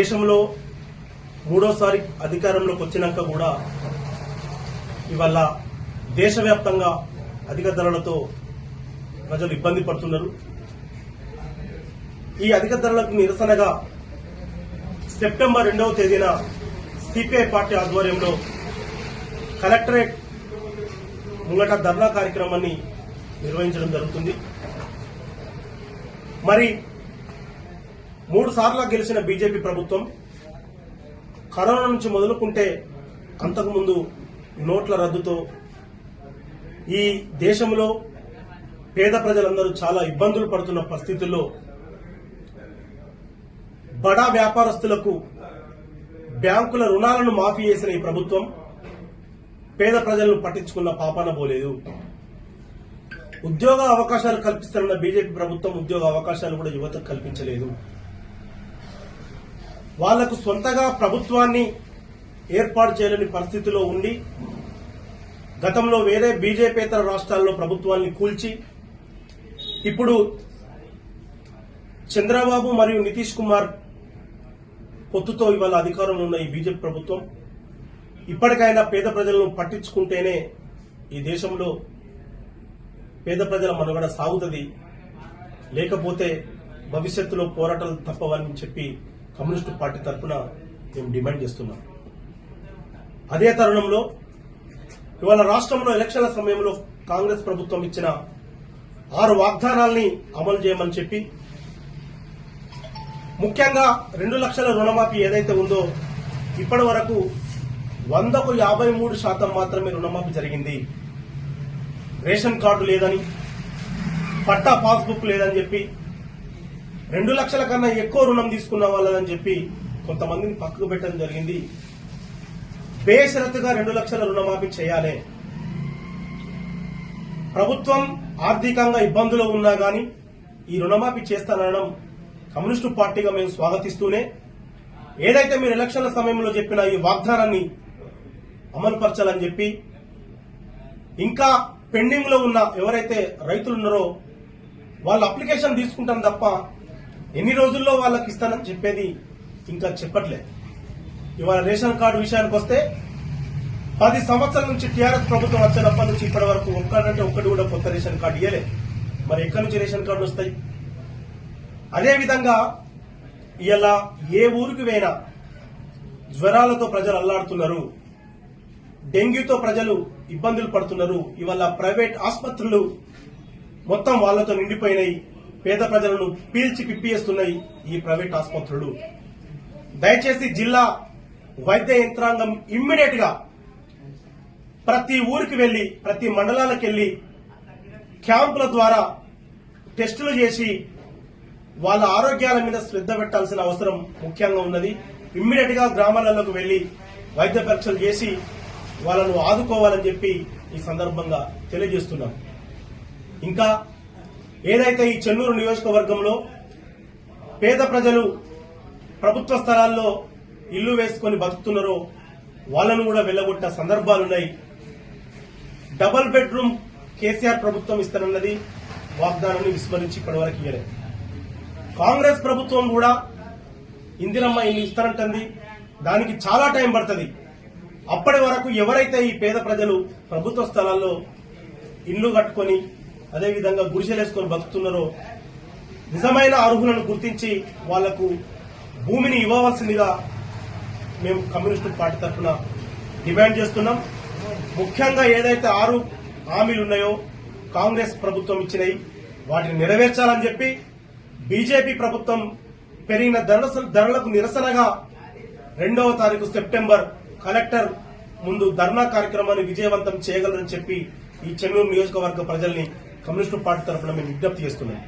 దేశంలో మూడోసారి అధికారంలోకి వచ్చినాక కూడా ఇవాళ దేశవ్యాప్తంగా అధిక ధరలతో ప్రజలు ఇబ్బంది పడుతున్నారు. ఈ అధిక ధరలకు నిరసనగా సెప్టెంబర్ రెండవ తేదీన సిపిఐ పార్టీ ఆధ్వర్యంలో కలెక్టరేట్ ముంగట ధర్నా కార్యక్రమాన్ని నిర్వహించడం జరుగుతుంది. మరి మూడు సార్లు గెలిచిన బీజేపీ ప్రభుత్వం కరోనా నుంచి మొదలుకుంటే అంతకుముందు నోట్ల రద్దుతో ఈ దేశంలో పేద ప్రజలందరూ చాలా ఇబ్బందులు పడుతున్న పరిస్థితుల్లో బడా వ్యాపారస్తులకు బ్యాంకుల రుణాలను మాఫీ చేసిన ఈ ప్రభుత్వం పేద ప్రజలను పట్టించుకున్న పాపాన పోలేదు. ఉద్యోగ అవకాశాలు కల్పిస్తున్న బీజేపీ ప్రభుత్వం ఉద్యోగ అవకాశాలు కూడా యువతకు కల్పించలేదు. వాళ్ళకు సొంతగా ప్రభుత్వాన్ని ఏర్పాటు చేయలేని పరిస్థితిలో ఉండి గతంలో వేరే బీజేపీతర రాష్ట్రాల్లో ప్రభుత్వాన్ని కూల్చి ఇప్పుడు చంద్రబాబు మరియు నితీష్ కుమార్ పొత్తుతో ఇవాళ అధికారంలో ఉన్న ఈ బీజేపీ ప్రభుత్వం ఇప్పటికైనా పేద ప్రజలను పట్టించుకుంటేనే ఈ దేశంలో పేద ప్రజల మనుగడ సాగుతుంది. లేకపోతే భవిష్యత్తులో పోరాటాలు తప్పవని చెప్పి కమ్యూనిస్టు పార్టీ తరఫున మేము డిమాండ్ చేస్తున్నాం. అదే తరుణంలో ఇవాళ రాష్ట్రంలో ఎలక్షన్ల సమయంలో కాంగ్రెస్ ప్రభుత్వం ఇచ్చిన ఆరు వాగ్దానాల్ని అమలు చేయమని చెప్పి ముఖ్యంగా రెండు లక్షల రుణమాఫీ ఏదైతే ఉందో ఇప్పటి వరకు వందకు యాభై మూడు శాతం మాత్రమే రుణమాఫీ జరిగింది. రేషన్ కార్డు లేదని పట్టా పాస్బుక్ లేదని చెప్పి రెండు లక్షల కన్నా ఎక్కువ రుణం తీసుకున్న వాళ్ళని చెప్పి కొంతమందిని పక్కకు పెట్టడం జరిగింది. బేషరతుగా రెండు లక్షల రుణమాఫీ చేయాలి. ప్రభుత్వం ఆర్థికంగా ఇబ్బందులు ఉన్నా గాని ఈ రుణమాఫీ చేస్తానడం కమ్యూనిస్టు పార్టీగా మేము స్వాగతిస్తూనే ఏదైతే మీరు ఎలక్షన్ల సమయంలో చెప్పిన ఈ వాగ్దానాన్ని అమలుపరచాలని చెప్పి ఇంకా పెండింగ్లో ఉన్న ఎవరైతే రైతులు ఉన్నారో వాళ్ళ అప్లికేషన్ తీసుకుంటాం తప్ప ఎన్ని రోజుల్లో వాళ్ళకి ఇస్తానని చెప్పేది ఇంకా చెప్పట్లేదు. ఇవాళ రేషన్ కార్డు విషయానికి వస్తే పది సంవత్సరాల నుంచి టీఆర్ఎస్ ప్రభుత్వం వచ్చినప్పటి నుంచి ఇప్పటి వరకు ఒక్కడంటే ఒక్కటి కూడా కొత్త రేషన్ కార్డు ఇవ్వలేదు మరి ఎక్కడి నుంచి రేషన్ కార్డు వస్తాయి? అదేవిధంగా ఇలా ఏ ఊరికి పోయినా జ్వరాలతో ప్రజలు అల్లాడుతున్నారు డెంగ్యూతో ప్రజలు ఇబ్బందులు పడుతున్నారు ఇవాళ ప్రైవేట్ ఆసుపత్రులు మొత్తం వాళ్ళతో నిండిపోయినాయి. పేద ప్రజలను పీల్చి పిప్పియేస్తున్నాయి ఈ ప్రైవేట్ ఆసుపత్రులు. దయచేసి జిల్లా వైద్య యంత్రాంగం ఇమ్మీడియట్గా ప్రతి ఊరికి వెళ్ళి ప్రతి మండలాలకు వెళ్ళి క్యాంపుల ద్వారా టెస్టులు చేసి వాళ్ళ ఆరోగ్యాల మీద శ్రద్ధ పెట్టాల్సిన అవసరం ముఖ్యంగా ఉన్నది. ఇమ్మీడియట్గా గ్రామాలలోకి వెళ్ళి వైద్య పరీక్షలు చేసి వాళ్ళను ఆదుకోవాలని చెప్పి ఈ సందర్భంగా తెలియజేస్తున్నాం. ఇంకా ఏదైతే ఈ చెన్నూరు నియోజకవర్గంలో పేద ప్రజలు ప్రభుత్వ స్థలాల్లో ఇల్లు వేసుకొని బతుకుతున్నారో వాళ్ళను కూడా వెళ్ళగొట్ట సందర్భాలున్నాయి డబల్ బెడ్రూమ్ కేసీఆర్ ప్రభుత్వం ఇస్తానన్నది వాగ్దానాన్ని విస్మరించి ఇప్పటివరకు ఇవ్వలేదు. కాంగ్రెస్ ప్రభుత్వం కూడా ఇందిరమ్మ ఇల్లు ఇస్తానంటుంది. దానికి చాలా టైం పడుతుంది. అప్పటి వరకు ఎవరైతే ఈ పేద ప్రజలు ప్రభుత్వ స్థలాల్లో ఇల్లు కట్టుకొని అదేవిధంగా గుడిసెలేసుకొని బతుకుతున్నారో నిజమైన అర్హులను గుర్తించి వాళ్ళకు భూమిని ఇవ్వవలసిందిగా మేము కమ్యూనిస్టు పార్టీ తరఫున డిమాండ్ చేస్తున్నాం. ముఖ్యంగా ఏదైతే ఆరు హామీలు ఉన్నాయో కాంగ్రెస్ ప్రభుత్వం ఇచ్చినాయి వాటిని నెరవేర్చాలని చెప్పి బీజేపీ ప్రభుత్వం పెరిగిన ధరలకు నిరసనగా రెండవ తారీఖు సెప్టెంబర్ కలెక్టర్ ముందు ధర్నా కార్యక్రమాన్ని విజయవంతం చేయగలరని చెప్పి ఈ చెన్నూరు నియోజకవర్గ ప్రజల్ని కమ్యూనిస్టు పార్టీ తరఫున మేము విజ్ఞప్తి చేస్తున్నాం.